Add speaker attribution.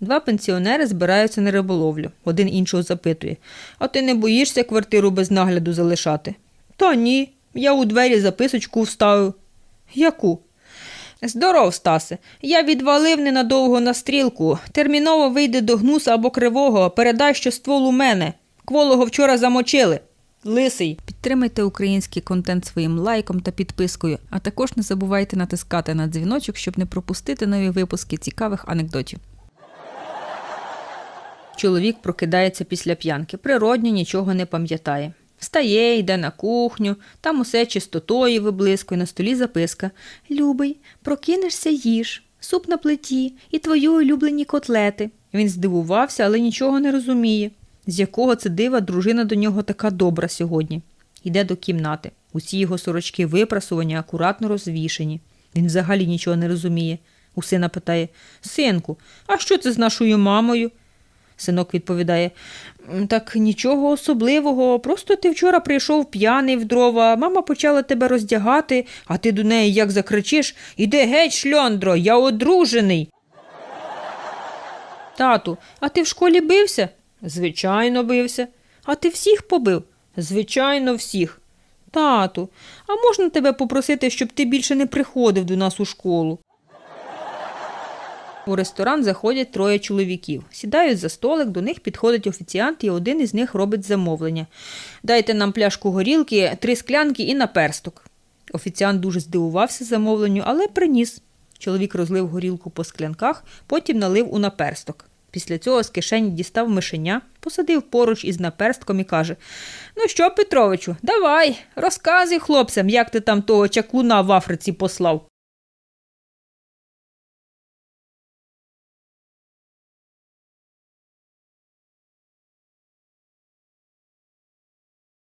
Speaker 1: Два пенсіонери збираються на риболовлю. Один іншого запитує: А ти не боїшся квартиру без нагляду залишати? Та ні. Я у двері записочку вставив. Яку? Здоров, Стасе. Я відвалив ненадовго на стрілку. Терміново вийди до гнуса або кривого, передай, що ствол у мене. Кволого вчора замочили. Лисий. Підтримайте український контент своїм лайком та підпискою, а також не забувайте натискати на дзвіночок, щоб не пропустити нові випуски цікавих анекдотів. Чоловік прокидається після п'янки, природньо нічого не пам'ятає. Встає, йде на кухню, там усе чистотою виблискує, на столі записка. Любий, прокинешся їж, суп на плиті і твої улюблені котлети. Він здивувався, але нічого не розуміє. З якого це дива дружина до нього така добра сьогодні. Йде до кімнати. Усі його сорочки випрасувані, акуратно розвішені. Він взагалі нічого не розуміє. У сина питає Синку, а що це з нашою мамою? Синок відповідає: Так нічого особливого, просто ти вчора прийшов п'яний в дрова, мама почала тебе роздягати, а ти до неї як закричиш Іди геть, шльондро, я одружений. Тату, а ти в школі бився? Звичайно, бився. А ти всіх побив? Звичайно, всіх. Тату, а можна тебе попросити, щоб ти більше не приходив до нас у школу? У ресторан заходять троє чоловіків. Сідають за столик, до них підходить офіціант, і один із них робить замовлення. Дайте нам пляшку горілки, три склянки і наперсток. Офіціант дуже здивувався замовленню, але приніс. Чоловік розлив горілку по склянках, потім налив у наперсток. Після цього з кишені дістав мишеня, посадив поруч із наперстком і каже: Ну що, Петровичу, давай, розказуй хлопцям, як ти там того чаклуна в Африці послав.